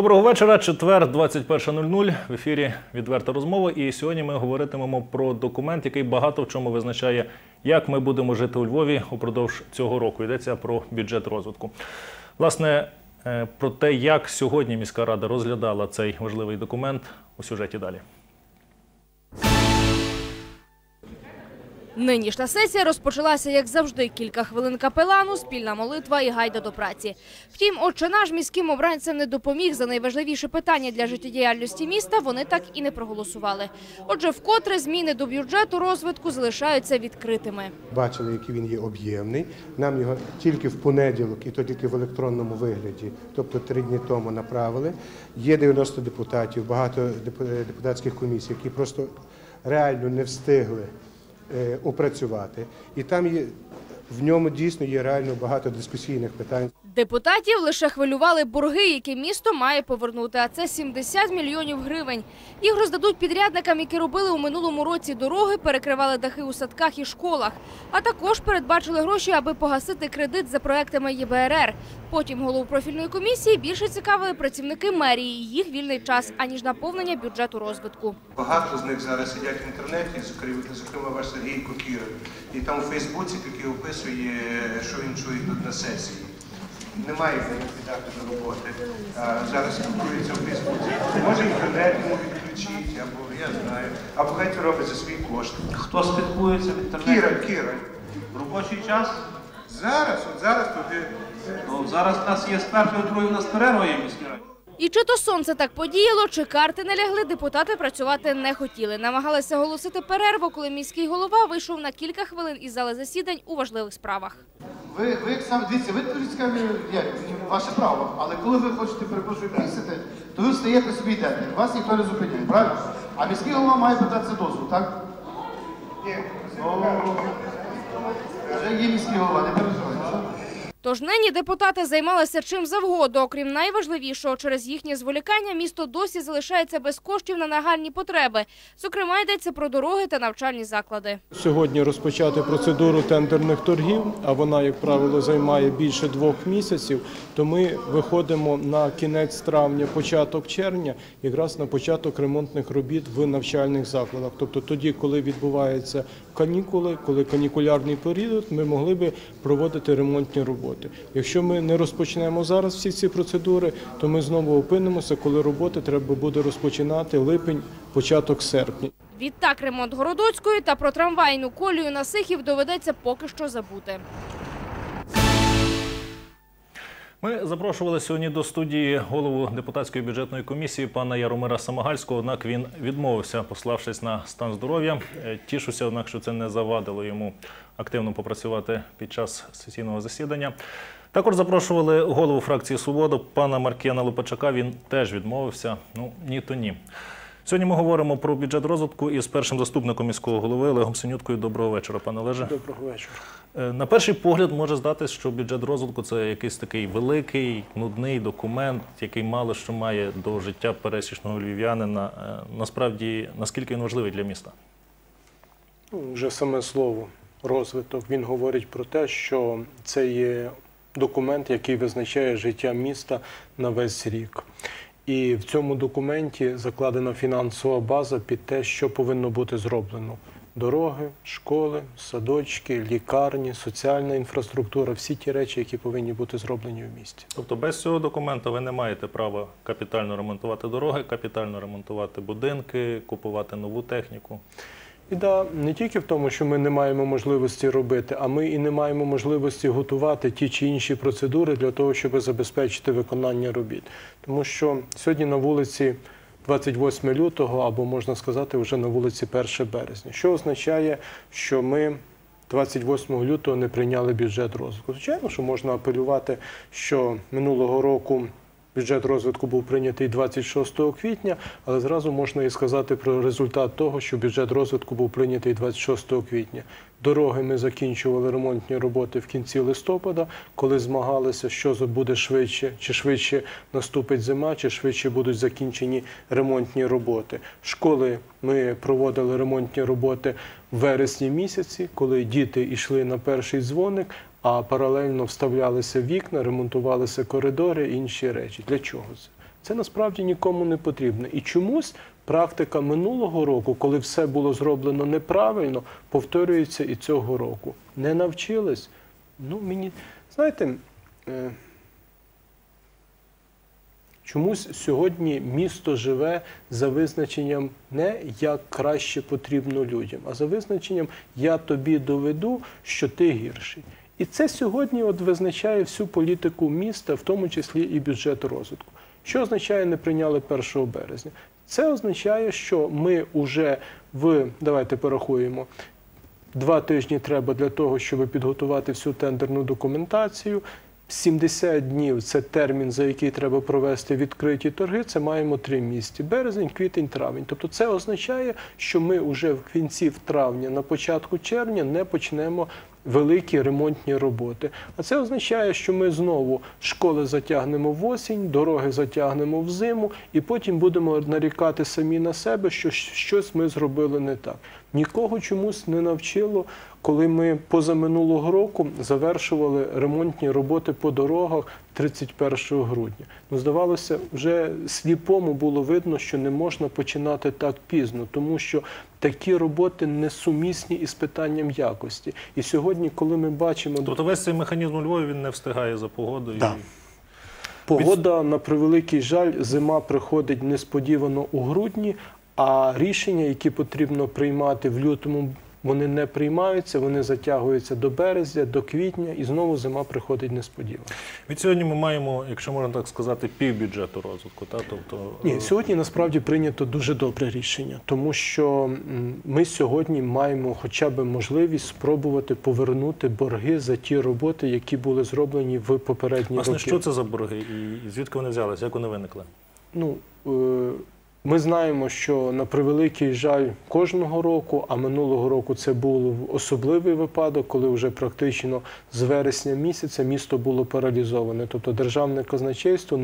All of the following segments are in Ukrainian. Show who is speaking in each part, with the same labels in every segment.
Speaker 1: Доброго вечора. Четвер, 21.00. В ефірі відверта розмова. І сьогодні ми говоритимемо про документ, який багато в чому визначає, як ми будемо жити у Львові упродовж цього року. Йдеться про бюджет розвитку. Власне, е, про те, як сьогодні міська рада розглядала цей важливий документ у сюжеті далі.
Speaker 2: Нинішня сесія розпочалася, як завжди, кілька хвилин капелану, спільна молитва і гайда до праці. Втім, отче наш міським обранцям не допоміг за найважливіше питання для життєдіяльності міста. Вони так і не проголосували. Отже, вкотре зміни до бюджету розвитку залишаються відкритими.
Speaker 3: бачили, який він є об'ємний. Нам його тільки в понеділок, і то тільки в електронному вигляді, тобто три дні тому направили. Є 90 депутатів, багато деп- депутатських комісій, які просто реально не встигли е, опрацювати. І там є в ньому дійсно є реально багато дискусійних питань.
Speaker 2: Депутатів лише хвилювали борги, які місто має повернути. А це 70 мільйонів гривень. Їх роздадуть підрядникам, які робили у минулому році дороги, перекривали дахи у садках і школах. А також передбачили гроші, аби погасити кредит за проектами єБРР. Потім голову профільної комісії більше цікавили працівники мерії і їх вільний час, аніж наповнення бюджету розвитку.
Speaker 3: Багато з них зараз сидять в інтернеті, зокрема, ваш Сергій Кокір. І там у Фейсбуці таки описує, що він чує тут на сесії. Немає в них до роботи. Зараз спілкується в Фейсбуці. Може інтернет йому відключить, або я знаю, або хай це робить за свій кошт.
Speaker 4: Хто спілкується в інтернеті?
Speaker 3: Кіра, Кіра.
Speaker 4: В робочий час?
Speaker 3: Зараз, от зараз туди.
Speaker 4: Ну, зараз у нас є з першої, другої у нас перерва є раді.
Speaker 2: І чи то сонце так подіяло, чи карти не лягли, депутати працювати не хотіли. Намагалися оголосити перерву, коли міський голова вийшов на кілька хвилин із зали засідань у важливих справах.
Speaker 5: Ви, ви як саме дивіться, ви дуже цікаві, як, ваше право, але коли ви хочете перепрошую місяти, то ви встаєте собі йдете. Вас ніхто не зупиняє, правильно? А міський голова має питатися дозволу, так?
Speaker 3: Ні,
Speaker 5: Вже є міський голова, не переживайте.
Speaker 2: Тож нині депутати займалися чим завгодно, окрім найважливішого, через їхнє зволікання місто досі залишається без коштів на нагальні потреби. Зокрема, йдеться про дороги та навчальні заклади.
Speaker 6: Сьогодні розпочати процедуру тендерних торгів, а вона, як правило, займає більше двох місяців. То ми виходимо на кінець травня, початок червня, якраз на початок ремонтних робіт в навчальних закладах. Тобто тоді, коли відбуваються канікули, коли канікулярний період, ми могли би проводити ремонтні роботи. Якщо ми не розпочнемо зараз всі ці процедури, то ми знову опинимося, коли роботи треба буде розпочинати липень, початок серпня.
Speaker 2: Відтак ремонт Городоцької та про трамвайну колію на Сихів доведеться поки що забути.
Speaker 1: Ми запрошували сьогодні до студії голову депутатської бюджетної комісії пана Яромира Самогальського. Однак він відмовився, пославшись на стан здоров'я. Е, Тішуся, однак, що це не завадило йому активно попрацювати під час сесійного засідання. Також запрошували голову фракції Свобода пана Маркіяна Лопачака. Він теж відмовився. Ну ні, то ні. Сьогодні ми говоримо про бюджет розвитку із першим заступником міського голови Олегом Синюткою. Доброго вечора, пане Олеже.
Speaker 6: Доброго вечора.
Speaker 1: Е, На перший погляд може здатись, що бюджет розвитку це якийсь такий великий, нудний документ, який мало що має до життя пересічного львів'янина. Е, Насправді, наскільки він важливий для міста?
Speaker 6: Ну, Вже саме слово розвиток він говорить про те, що це є документ, який визначає життя міста на весь рік. І в цьому документі закладена фінансова база під те, що повинно бути зроблено. Дороги, школи, садочки, лікарні, соціальна інфраструктура всі ті речі, які повинні бути зроблені в місті.
Speaker 1: Тобто без цього документа ви не маєте права капітально ремонтувати дороги, капітально ремонтувати будинки, купувати нову техніку.
Speaker 6: Біда не тільки в тому, що ми не маємо можливості робити, а ми і не маємо можливості готувати ті чи інші процедури для того, щоб забезпечити виконання робіт. Тому що сьогодні на вулиці 28 лютого, або можна сказати, вже на вулиці 1 березня, що означає, що ми 28 лютого не прийняли бюджет розвитку. Звичайно, що можна апелювати, що минулого року бюджет розвитку був прийнятий 26 квітня, але зразу можна і сказати про результат того, що бюджет розвитку був прийнятий 26 квітня. Дороги ми закінчували ремонтні роботи в кінці листопада, коли змагалися, що буде швидше, чи швидше наступить зима, чи швидше будуть закінчені ремонтні роботи. Школи ми проводили ремонтні роботи в вересні місяці, коли діти йшли на перший дзвоник, а паралельно вставлялися вікна, ремонтувалися коридори і інші речі. Для чого це? Це насправді нікому не потрібно. І чомусь практика минулого року, коли все було зроблено неправильно, повторюється і цього року. Не навчились. Ну, мені, знаєте, е, чомусь сьогодні місто живе за визначенням не як краще потрібно людям, а за визначенням я тобі доведу, що ти гірший. І це сьогодні от визначає всю політику міста, в тому числі і бюджет розвитку. Що означає не прийняли 1 березня? Це означає, що ми вже в давайте порахуємо. Два тижні треба для того, щоб підготувати всю тендерну документацію. 70 днів це термін, за який треба провести відкриті торги. Це маємо три місяці: березень, квітень, травень. Тобто, це означає, що ми вже в кінці травня, на початку червня не почнемо великі ремонтні роботи. А це означає, що ми знову школи затягнемо в осінь, дороги затягнемо в зиму, і потім будемо нарікати самі на себе, що щось ми зробили не так. Нікого чомусь не навчило, коли ми позаминулого року завершували ремонтні роботи по дорогах 31 грудня. Ну, здавалося, вже сліпому було видно, що не можна починати так пізно, тому що такі роботи несумісні із питанням якості. І сьогодні, коли ми бачимо
Speaker 1: Тобто весь цей механізм у Львові він не встигає за погодою.
Speaker 6: Да. Погода, на превеликий жаль, зима приходить несподівано у грудні, а рішення, які потрібно приймати в лютому, вони не приймаються, вони затягуються до березня, до квітня, і знову зима приходить несподівано.
Speaker 1: Від сьогодні ми маємо, якщо можна так сказати, півбюджету розвитку. Та? Тобто,
Speaker 6: Ні, сьогодні насправді прийнято дуже добре рішення, тому що ми сьогодні маємо хоча б можливість спробувати повернути борги за ті роботи, які були зроблені в попередні
Speaker 1: Власне,
Speaker 6: роки.
Speaker 1: що це за борги і звідки вони взялися, як вони виникли?
Speaker 6: Ну, е, ми знаємо, що на превеликий жаль кожного року, а минулого року це був особливий випадок, коли вже практично з вересня місяця місто було паралізоване. Тобто державне казначейство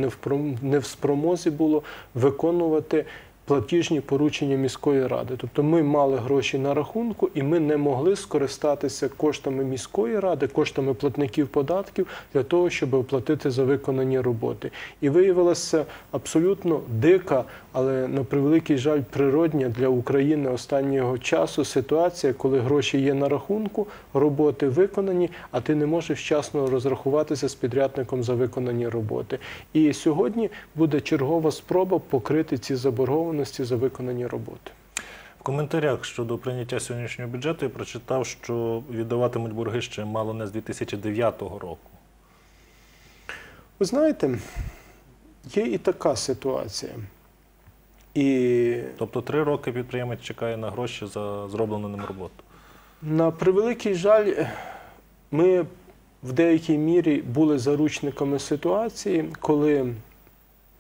Speaker 6: не в спромозі було виконувати платіжні поручення міської ради. Тобто ми мали гроші на рахунку, і ми не могли скористатися коштами міської ради, коштами платників податків для того, щоб оплатити за виконані роботи. І виявилася абсолютно дика, але на превеликий жаль, природня для України останнього часу ситуація, коли гроші є на рахунку, роботи виконані, а ти не можеш вчасно розрахуватися з підрядником за виконані роботи. І сьогодні буде чергова спроба покрити ці заборгованості за виконані роботи.
Speaker 1: В коментарях щодо прийняття сьогоднішнього бюджету я прочитав, що віддаватимуть борги ще мало не з 2009 року.
Speaker 6: Ви знаєте, є і така ситуація. І
Speaker 1: Тобто три роки підприємець чекає на гроші за зроблену ним роботу.
Speaker 6: На превеликий жаль, ми в деякій мірі були заручниками ситуації, коли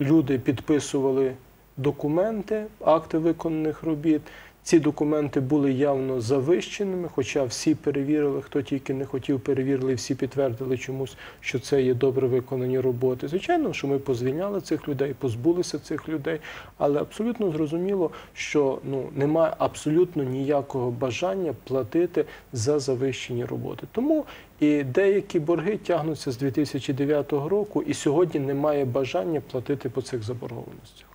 Speaker 6: люди підписували документи, акти виконаних робіт. Ці документи були явно завищеними, хоча всі перевірили, хто тільки не хотів, перевірили, всі підтвердили чомусь, що це є добре виконані роботи. Звичайно, що ми позвільняли цих людей, позбулися цих людей, але абсолютно зрозуміло, що ну немає абсолютно ніякого бажання платити за завищені роботи. Тому і деякі борги тягнуться з 2009 року, і сьогодні немає бажання платити по цих заборгованостях.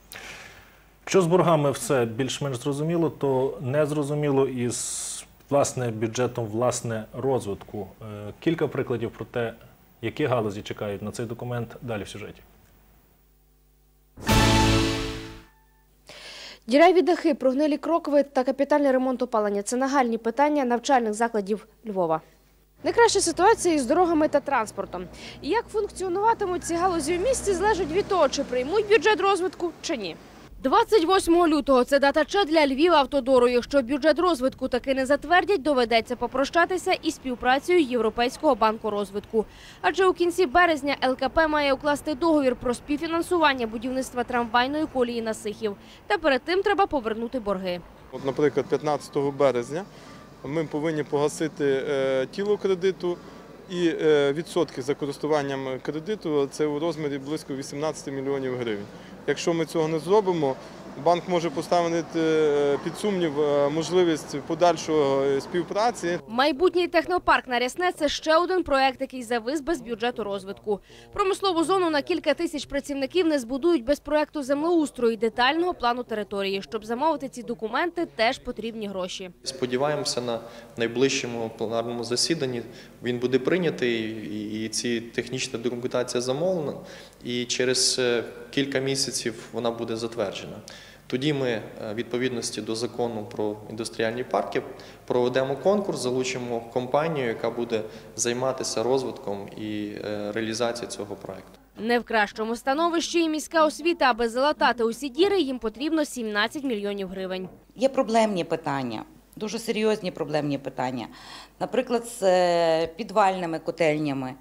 Speaker 1: Якщо з боргами все більш-менш зрозуміло, то не зрозуміло із власне бюджетом власне розвитку. Е, Кілька прикладів про те, які галузі чекають на цей документ далі в сюжеті.
Speaker 2: Діряві дахи, прогнилі крокви та капітальний ремонт опалення – це нагальні питання навчальних закладів Львова. Найкраща ситуація із дорогами та транспортом. Як функціонуватимуть ці галузі в місті, залежить від того, чи приймуть бюджет розвитку, чи ні. 28 лютого – це дата Ч для Львів автодору. Якщо бюджет розвитку таки не затвердять, доведеться попрощатися із співпрацею Європейського банку розвитку. Адже у кінці березня ЛКП має укласти договір про співфінансування будівництва трамвайної колії на Сихів. Та перед тим треба повернути борги.
Speaker 7: Наприклад, 15 березня ми повинні погасити е, тіло кредиту і е, відсотки за користуванням кредиту це у розмірі близько 18 мільйонів гривень. Якщо ми цього не зробимо, банк може поставити е, під сумнів е, можливість подальшої е, співпраці.
Speaker 2: Майбутній технопарк на Рясне – це ще один проект, який завис без бюджету розвитку. Промислову зону на кілька тисяч працівників не збудують без проекту землеустрою і детального плану території. Щоб замовити ці документи, теж потрібні гроші.
Speaker 8: Сподіваємося, на найближчому пленарному засіданні він буде прийнятий, і- ці технічна документація замовлена, і через е, кілька місяців вона буде затверджена. Тоді ми, е, відповідності до закону про індустріальні парки, проведемо конкурс, залучимо компанію, яка буде займатися розвитком і е, реалізацією цього проекту.
Speaker 2: Не в кращому становищі і міська освіта, аби залатати усі діри, їм потрібно 17 мільйонів гривень.
Speaker 9: Є проблемні питання, дуже серйозні проблемні питання. Наприклад, з е, підвальними котельнями,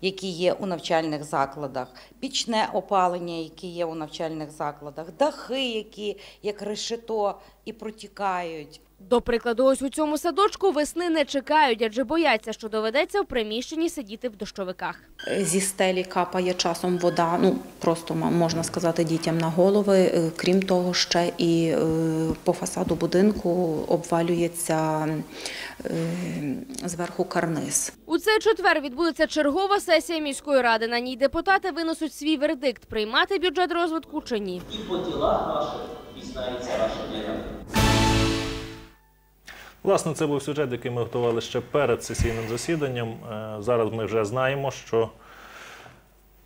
Speaker 9: які є у навчальних закладах, пічне опалення, яке є у навчальних закладах, дахи, які як решето і протікають.
Speaker 2: До прикладу, ось у цьому садочку весни не чекають, адже бояться, що доведеться в приміщенні сидіти в дощовиках.
Speaker 10: Зі стелі капає часом вода, ну просто можна сказати дітям на голови. Е, Крім того, ще і е, по фасаду будинку обвалюється е, зверху карниз.
Speaker 2: У цей четвер відбудеться чергова сесія міської ради. На ній депутати винесуть свій вердикт – приймати бюджет розвитку чи ні.
Speaker 1: Власне, це був сюжет, який ми готували ще перед сесійним засіданням. Е, Зараз ми вже знаємо, що,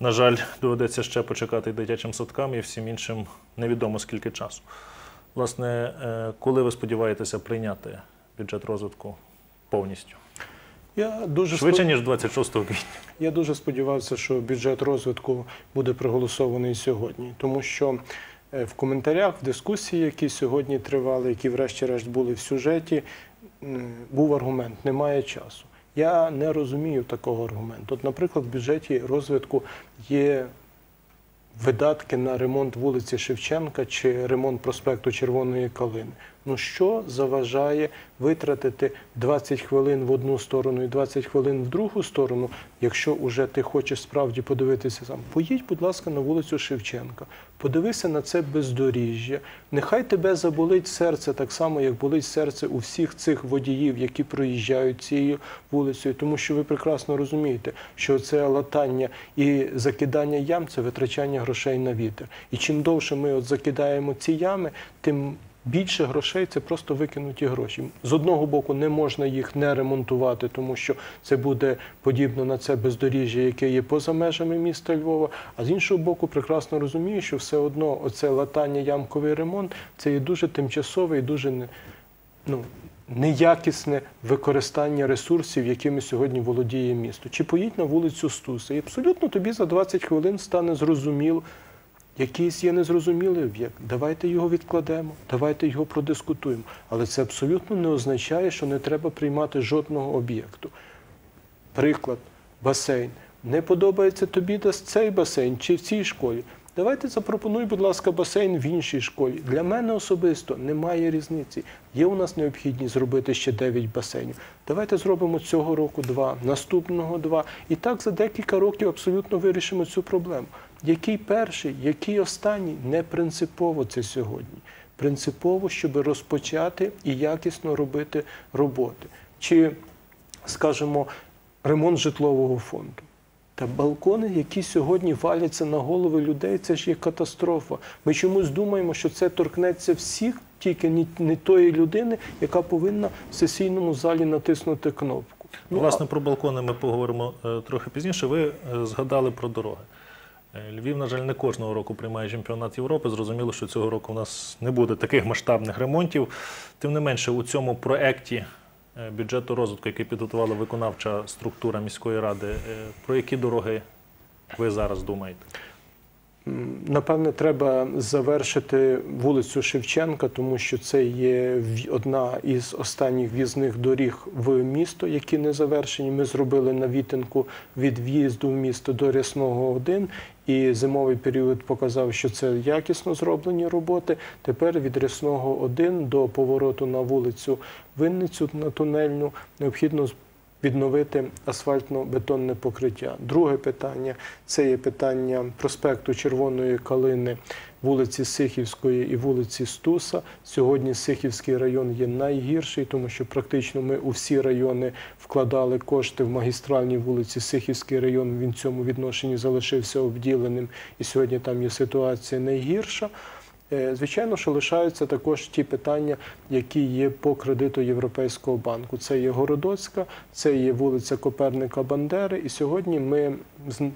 Speaker 1: на жаль, доведеться ще почекати дитячим садкам і всім іншим невідомо скільки часу. Власне, е, коли ви сподіваєтеся прийняти бюджет розвитку повністю?
Speaker 6: Я дуже
Speaker 1: Швидше,
Speaker 6: спо-
Speaker 1: ніж 26 квітня.
Speaker 6: Я дуже сподівався, що бюджет розвитку буде проголосований сьогодні, тому що в коментарях, в дискусії, які сьогодні тривали, які врешті-решт були в сюжеті, був аргумент немає часу. Я не розумію такого аргументу. От, наприклад, в бюджеті розвитку є видатки на ремонт вулиці Шевченка чи ремонт проспекту Червоної Калини. Ну що заважає витратити 20 хвилин в одну сторону і 20 хвилин в другу сторону, якщо уже ти хочеш справді подивитися сам? Поїдь, будь ласка, на вулицю Шевченка, подивися на це бездоріжжя. Нехай тебе заболить серце так само, як болить серце у всіх цих водіїв, які проїжджають цією вулицею, тому що ви прекрасно розумієте, що це латання і закидання ям це витрачання грошей на вітер. І чим довше ми от закидаємо ці ями, тим більше грошей це просто викинуті гроші. З одного боку, не можна їх не ремонтувати, тому що це буде подібно на це бездоріжжя, яке є поза межами міста Львова. А з іншого боку, прекрасно розумію, що все одно оце латання ямковий ремонт це є дуже тимчасовий, дуже не, ну, неякісне використання ресурсів, якими сьогодні володіє місто. Чи поїдь на вулицю Стуса, і абсолютно тобі за 20 хвилин стане зрозуміло, якийсь є незрозумілий об'єкт. Давайте його відкладемо, давайте його продискутуємо. Але це абсолютно не означає, що не треба приймати жодного об'єкту. Приклад, басейн. Не подобається тобі цей басейн чи в цій школі. Давайте запропонуй, будь ласка, басейн в іншій школі. Для мене особисто немає різниці. Є у нас необхідність зробити ще 9 басейнів. Давайте зробимо цього року два, наступного два. І так за декілька років абсолютно вирішимо цю проблему. Який перший, який останній не принципово це сьогодні. Принципово, щоб розпочати і якісно робити роботи. Чи, скажімо, ремонт житлового фонду. Та балкони, які сьогодні валяться на голови людей, це ж є катастрофа. Ми чомусь думаємо, що це торкнеться всіх, тільки не, тої людини, яка повинна в сесійному залі натиснути кнопку.
Speaker 1: Ну, Власне, про балкони ми поговоримо е, трохи пізніше. Ви е, згадали про дороги. Е, Львів, на жаль, не кожного року приймає чемпіонат Європи. Зрозуміло, що цього року у нас не буде таких масштабних ремонтів. Тим не менше, у цьому проєкті е, бюджету розвитку, який підготувала виконавча структура міської ради, е, про які дороги ви зараз думаєте?
Speaker 6: Напевне, треба завершити вулицю Шевченка, тому що це є одна із останніх в'їзних доріг в місто, які не завершені. Ми зробили навітинку від в'їзду в місто до Рясного 1, і зимовий період показав, що це якісно зроблені роботи. Тепер від Рясного 1 до повороту на вулицю Винницю на тунельну необхідно відновити асфальтно-бетонне покриття. Друге питання це є питання проспекту Червоної Калини, вулиці Сихівської і вулиці Стуса. Сьогодні Сихівський район є найгірший, тому що практично ми у всі райони вкладали кошти в магістральній вулиці. Сихівський район він в цьому відношенні залишився обділеним, і сьогодні там є ситуація найгірша. Е, Звичайно, що лишаються також ті питання, які є по кредиту Європейського банку. Це є Городоцька, це є вулиця Коперника Бандери. І сьогодні ми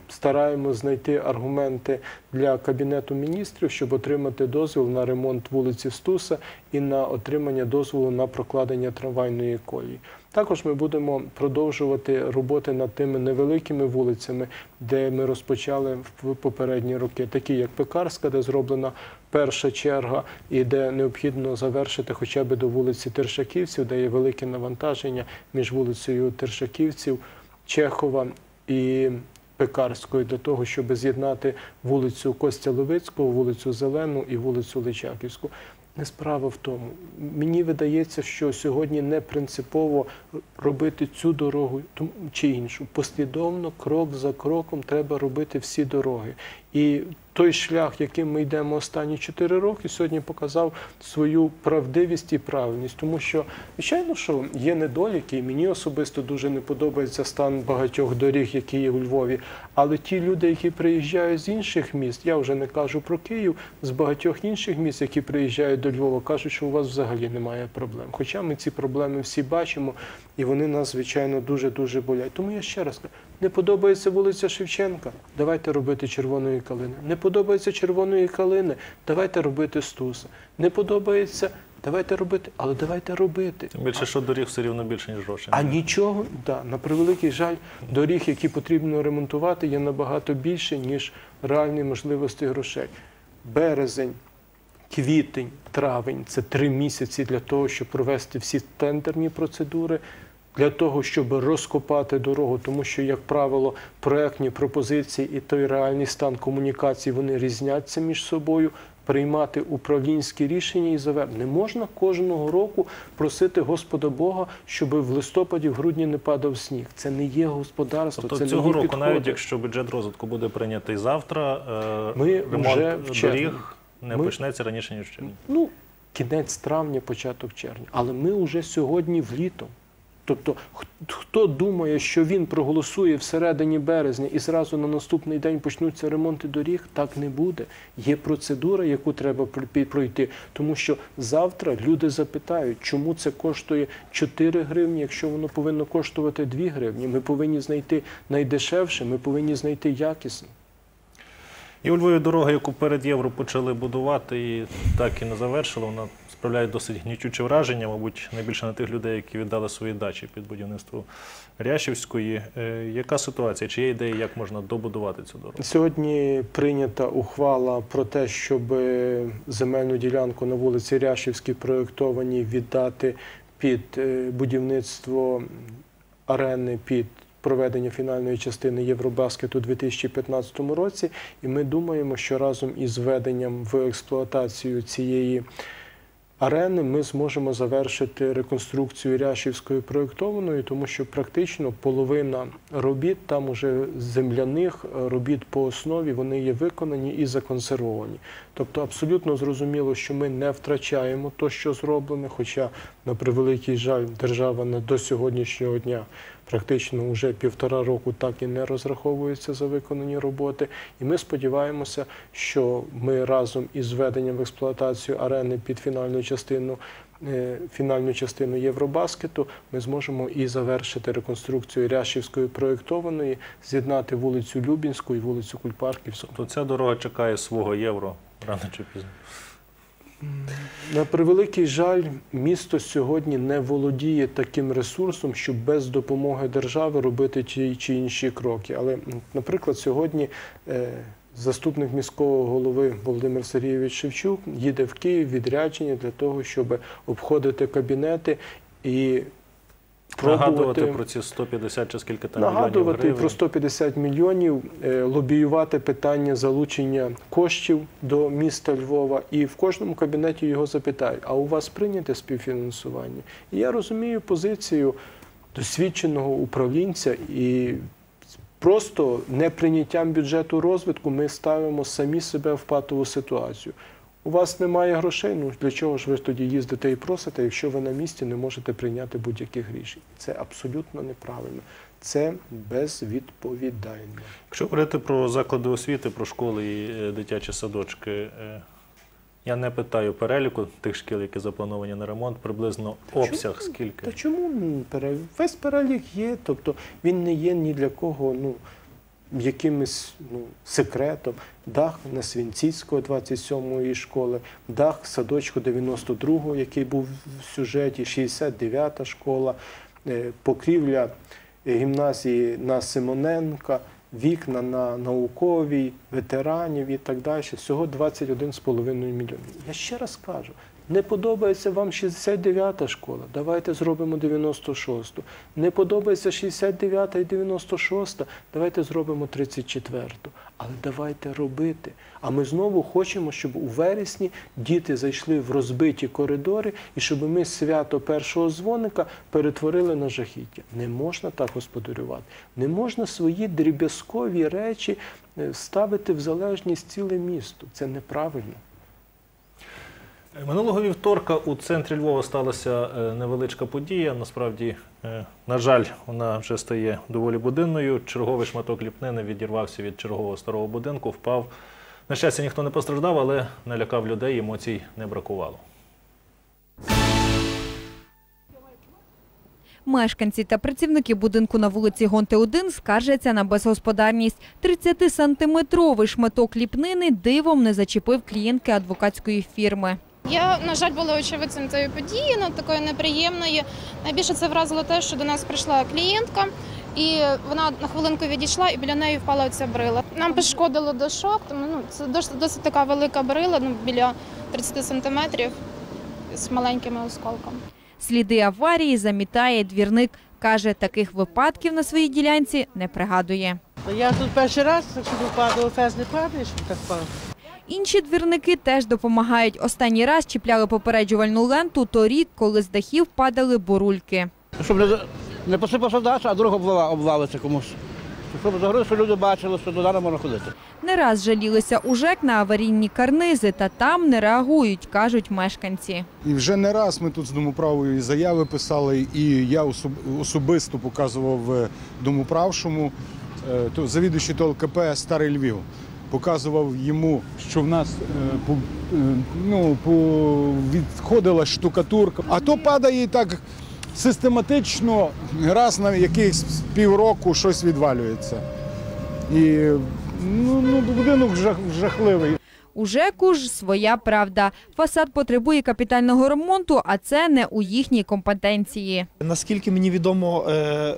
Speaker 6: стараємося знайти аргументи для Кабінету міністрів, щоб отримати дозвіл на ремонт вулиці Стуса і на отримання дозволу на прокладення трамвайної колії. Також ми будемо продовжувати роботи над тими невеликими вулицями, де ми розпочали в попередні роки, такі як Пекарська, де зроблена перша черга, і де необхідно завершити хоча б до вулиці Тершаківців, де є велике навантаження між вулицею Тершаківців, Чехова і Пекарською, для того, щоб з'єднати вулицю Костя Левицького, вулицю Зелену і вулицю Личаківську. Не справа в тому. Мені видається, що сьогодні не принципово робити цю дорогу чи іншу. Послідовно, крок за кроком, треба робити всі дороги. І той шлях, яким ми йдемо останні 4 роки, сьогодні показав свою правдивість і правильність. Тому що, звичайно, що є недоліки, і мені особисто дуже не подобається стан багатьох доріг, які є у Львові. Але ті люди, які приїжджають з інших міст, я вже не кажу про Київ, з багатьох інших міст, які приїжджають до Львова, кажуть, що у вас взагалі немає проблем. Хоча ми ці проблеми всі бачимо, і вони нас, звичайно, дуже дуже болять. Тому я ще раз кажу, не подобається вулиця Шевченка, давайте робити червоної калини. Не подобається червоної калини, давайте робити стуса. Не подобається, давайте робити, але давайте робити.
Speaker 1: Тим більше, що доріг все рівно більше, ніж грошей.
Speaker 6: А нічого, да, на превеликий жаль, доріг, які потрібно ремонтувати, є набагато більше, ніж реальні можливості грошей. Березень, квітень, травень це три місяці для того, щоб провести всі тендерні процедури. Для того, щоб розкопати дорогу, тому що, як правило, проектні пропозиції і той реальний стан комунікацій вони різняться між собою, приймати управлінські рішення і завер. Не можна кожного року просити Господа Бога, щоб в листопаді, в грудні не падав сніг. Це не є господарство.
Speaker 1: Тобто
Speaker 6: це
Speaker 1: цього
Speaker 6: не є
Speaker 1: року,
Speaker 6: підходи.
Speaker 1: навіть якщо бюджет розвитку буде прийнятий завтра, е,
Speaker 6: Ми
Speaker 1: ремонт
Speaker 6: вже в червні.
Speaker 1: доріг не
Speaker 6: Ми-
Speaker 1: почнеться раніше, ніж в червні.
Speaker 6: Ну, кінець травня, початок червня. Але ми вже сьогодні в літо. Тобто, хто думає, що він проголосує всередині березня і зразу на наступний день почнуться ремонти доріг, так не буде. Є процедура, яку треба пройти. Тому що завтра люди запитають, чому це коштує 4 гривні, якщо воно повинно коштувати 2 гривні. Ми повинні знайти найдешевше, ми повинні знайти якісне.
Speaker 1: І у Львові дорога, яку перед євро почали будувати, і так і не завершили, вона справляє досить гнітюче враження, мабуть, найбільше на тих людей, які віддали свої дачі під будівництво Рящівської. Е, Яка ситуація? Чи є ідеї, як можна добудувати цю дорогу?
Speaker 6: Сьогодні прийнята ухвала про те, щоб земельну ділянку на вулиці Ряшівській проєктованій віддати під е, будівництво арени під проведення фінальної частини Євробаскету у 2015 році. І ми думаємо, що разом із введенням в експлуатацію цієї арени ми зможемо завершити реконструкцію Ряшівської проєктованої, тому що практично половина робіт там уже земляних робіт по основі вони є виконані і законсервовані. Тобто абсолютно зрозуміло, що ми не втрачаємо то, що зроблене, хоча, на превеликий жаль, держава до сьогоднішнього дня практично вже півтора року так і не розраховується за виконані роботи. І ми сподіваємося, що ми разом із введенням в експлуатацію арени під фінальну частину. е, Фінальну частину Євробаскету ми зможемо і завершити реконструкцію Ряшівської проєктованої, з'єднати вулицю Любінську і вулицю Кульпарківську.
Speaker 1: То ця дорога чекає свого євро рано чи пізно.
Speaker 6: На превеликий жаль, місто сьогодні не володіє таким ресурсом, щоб без допомоги держави робити ті чи інші кроки. Але, наприклад, сьогодні е, заступник міського голови Володимир Сергійович Шевчук їде в Київ відрядження для того, щоб обходити кабінети і
Speaker 1: Нагадувати про ці 150 чи скільки там мільйонів
Speaker 6: нагадувати
Speaker 1: гривень.
Speaker 6: про 150 мільйонів, лобіювати питання залучення коштів до міста Львова, і в кожному кабінеті його запитають: а у вас прийняте співфінансування? І я розумію позицію досвідченого управлінця і просто неприйняттям бюджету розвитку ми ставимо самі себе в патову ситуацію. У вас немає грошей, ну для чого ж ви тоді їздите і просите, якщо ви на місці не можете прийняти будь-яких рішень? Це абсолютно неправильно. Це безвідповідально.
Speaker 1: Якщо говорити про заклади освіти, про школи і е, дитячі садочки, е, я не питаю переліку тих шкіл, які заплановані на ремонт, приблизно обсяг
Speaker 6: Та
Speaker 1: скільки.
Speaker 6: чому м, весь перелік є? Тобто він не є ні для кого ну, якимось ну, секретом. Дах на Свінціцького 27-ї школи, дах садочку 92-го, який був в сюжеті, 69-та школа, е, покрівля гімназії на Симоненка, вікна на науковій, ветеранів і так далі. Всього 21,5 мільйонів. Я ще раз кажу, не подобається вам 69-та школа, давайте зробимо 96-ту. Не подобається 69-та і 96-та, давайте зробимо 34-ту. Але давайте робити. А ми знову хочемо, щоб у вересні діти зайшли в розбиті коридори і щоб ми свято першого дзвоника перетворили на жахіття. Не можна так господарювати. Не можна свої дріб'язкові речі е, ставити в залежність ціле місто. Це неправильно.
Speaker 1: Минулого вівторка у центрі Львова сталася е, невеличка подія. Насправді, е, на жаль, вона вже стає доволі буденною. Черговий шматок ліпнини відірвався від чергового старого будинку, впав. На щастя, ніхто не постраждав, але налякав людей, емоцій не бракувало.
Speaker 11: Мешканці та працівники будинку на вулиці Гонти 1 скаржаться на безгосподарність. 30-сантиметровий шматок ліпнини дивом не зачепив клієнтки адвокатської фірми.
Speaker 12: Я, на жаль, була очевидцем цієї події, ну, такої неприємної. Найбільше це вразило те, що до нас прийшла клієнтка, і вона на хвилинку відійшла, і біля неї впала ця брила. Нам пошкодило дошок, тому ну, це досить, досить така велика брила, ну, біля 30 сантиметрів з маленькими осколками.
Speaker 11: Сліди аварії замітає двірник. Каже, таких випадків на своїй ділянці не пригадує.
Speaker 13: Я тут перший раз, так що падав, фез не падає, щоб так падав.
Speaker 11: Інші двірники теж допомагають. Останній раз чіпляли попереджувальну ленту торік, коли з дахів падали бурульки.
Speaker 13: Щоб не, не посипався дах, а дорога обвала, обвалиться комусь. Щоб загрозу, що люди бачили, що туди не можна ходити.
Speaker 11: Не раз жалілися у ЖЕК на аварійні карнизи, та там не реагують, кажуть мешканці.
Speaker 14: І вже не раз ми тут з домоправою і заяви писали, і я особисто показував е, домоправшому, е, то завідуючий ТЛКП Старий Львів. Показував йому, що в нас е, по- е, ну, по- відходила штукатурка, а то падає і так систематично, раз на якихось півроку щось відвалюється. І ну, ну, будинок жах, жахливий.
Speaker 11: У ЖЕКу ж своя правда. Фасад потребує капітального ремонту, а це не у їхній компетенції.
Speaker 15: Наскільки мені відомо, е,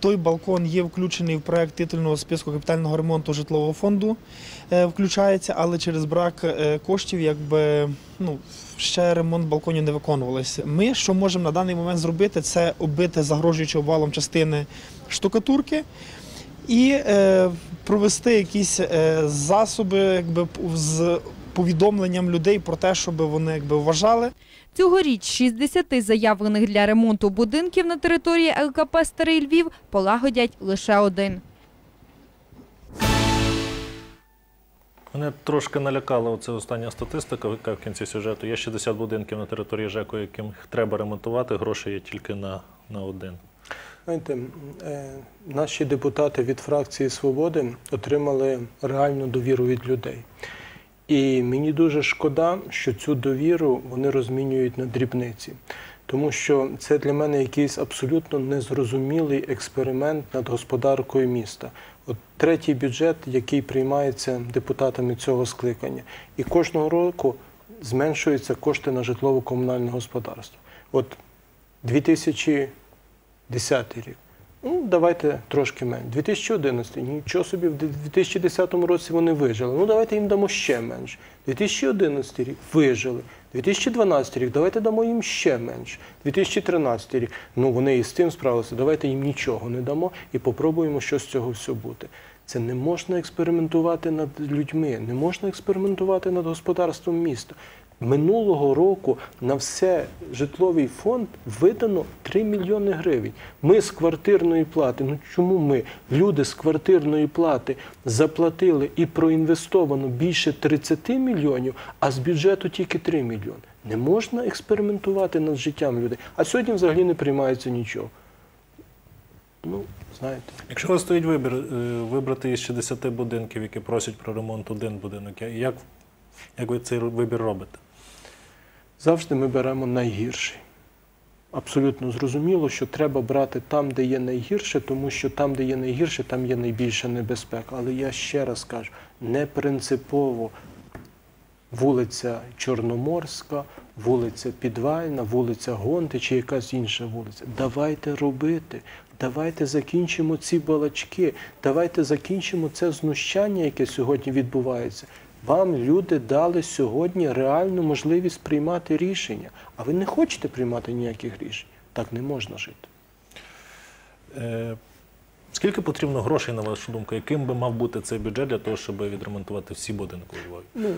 Speaker 15: той балкон є включений в проект титульного списку капітального ремонту житлового фонду, е, включається, але через брак е, коштів, якби ну. Ще ремонт балконів не виконувалося. Ми, що можемо на даний момент зробити, це оббити загрожуючи обвалом частини штукатурки і е, провести якісь е, засоби, якби з повідомленням людей про те, щоб вони якби вважали.
Speaker 11: Цьогоріч з 60 заявлених для ремонту будинків на території ЛКП «Старий Львів» полагодять лише один.
Speaker 1: Мене трошки налякала оця остання статистика, яка в кінці сюжету. Є 60 будинків на території ЖЕКу, яким треба ремонтувати, грошей є тільки на, на один.
Speaker 6: Знаєте, е, наші депутати від фракції Свободи отримали реальну довіру від людей. І мені дуже шкода, що цю довіру вони розмінюють на дрібниці. Тому що це для мене якийсь абсолютно незрозумілий експеримент над господаркою міста. От третій бюджет, який приймається депутатами цього скликання, і кожного року зменшуються кошти на житлово-комунальне господарство. От 2010 рік. Ну, давайте трошки менше. 2011 нічого собі, в 2010 році вони вижили. Ну, давайте їм дамо ще менше. 2011 рік вижили. 2012 рік, давайте дамо їм ще менше. 2013 рік, ну вони і з тим справилися, давайте їм нічого не дамо і попробуємо, що з цього все бути. Це не можна експериментувати над людьми, не можна експериментувати над господарством міста. Минулого року на все житловий фонд видано 3 мільйони гривень. Ми з квартирної плати. Ну чому ми? Люди з квартирної плати заплатили і проінвестовано більше 30 мільйонів, а з бюджету тільки 3 мільйони. Не можна експериментувати над життям людей. А сьогодні взагалі не приймається нічого. Ну, знаєте.
Speaker 1: Якщо у вас стоїть вибір е, вибрати із 60 будинків, які просять про ремонт один будинок, як, як ви цей вибір робите?
Speaker 6: Завжди ми беремо найгірший. Абсолютно зрозуміло, що треба брати там, де є найгірше, тому що там, де є найгірше, там є найбільша небезпека. Але я ще раз кажу, не принципово вулиця Чорноморська, вулиця Підвальна, вулиця Гонти чи якась інша вулиця. Давайте робити. Давайте закінчимо ці балачки, давайте закінчимо це знущання, яке сьогодні відбувається. Вам люди дали сьогодні реальну можливість приймати рішення, а ви не хочете приймати ніяких рішень. Так не можна жити.
Speaker 1: Е, Скільки потрібно грошей, на вашу думку? Яким би мав бути цей бюджет для того, щоб відремонтувати всі будинки у Львові?
Speaker 6: Ну,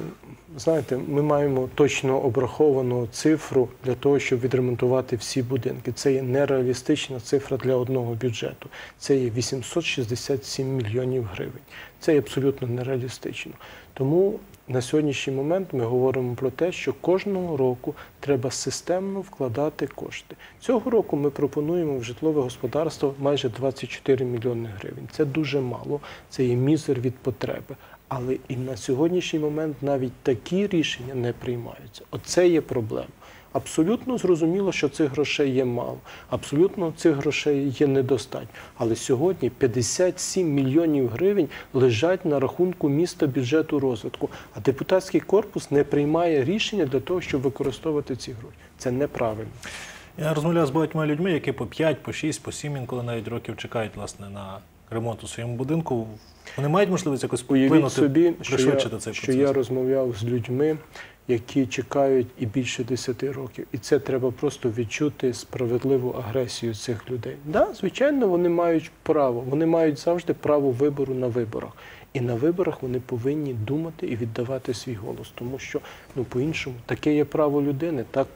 Speaker 6: знаєте, ми маємо точно обраховану цифру для того, щоб відремонтувати всі будинки. Це є нереалістична цифра для одного бюджету. Це є 867 мільйонів гривень. Це є абсолютно нереалістично. Тому на сьогоднішній момент ми говоримо про те, що кожного року треба системно вкладати кошти. Цього року ми пропонуємо в житлове господарство майже 24 мільйони гривень. Це дуже мало, це є мізер від потреби. Але і на сьогоднішній момент навіть такі рішення не приймаються. Оце є проблема. Абсолютно зрозуміло, що цих грошей є мало. Абсолютно цих грошей є недостатньо. Але сьогодні 57 мільйонів гривень лежать на рахунку міста бюджету розвитку. А депутатський корпус не приймає рішення для того, щоб використовувати ці гроші. Це неправильно.
Speaker 1: Я розмовляв з багатьма людьми, які по 5, по 6, по 7 інколи навіть років чекають власне на ремонт у своєму будинку. Вони мають можливість якось вплинути,
Speaker 6: собі, що я,
Speaker 1: цей
Speaker 6: що я розмовляв з людьми, які чекають і більше 10 років. І це треба просто відчути справедливу агресію цих людей. Да, звичайно, вони мають право, вони мають завжди право вибору на виборах. І на виборах вони повинні думати і віддавати свій голос, тому що ну по-іншому таке є право людини, так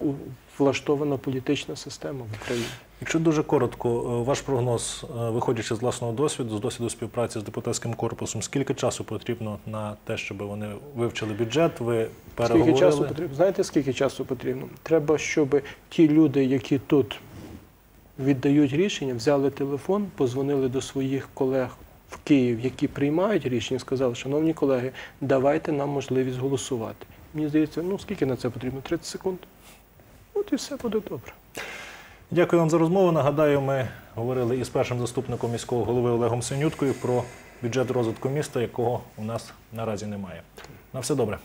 Speaker 6: влаштована політична система в Україні.
Speaker 1: Якщо дуже коротко, е, ваш прогноз, е, виходячи з власного досвіду, з досвіду співпраці з депутатським корпусом, скільки часу потрібно на те, щоб вони вивчили бюджет, ви переговорили?
Speaker 6: Скільки часу потрібно? Знаєте, скільки часу потрібно? Треба, щоб ті люди, які тут віддають рішення, взяли телефон, позвонили до своїх колег в Київ, які приймають рішення, сказали, шановні колеги, давайте нам можливість голосувати. Мені здається, ну скільки на це потрібно? 30 секунд. От і все буде добре.
Speaker 1: Дякую вам за розмову. Нагадаю, ми говорили із першим заступником міського голови Олегом Синюткою про бюджет розвитку міста, якого у нас наразі немає. На все добре.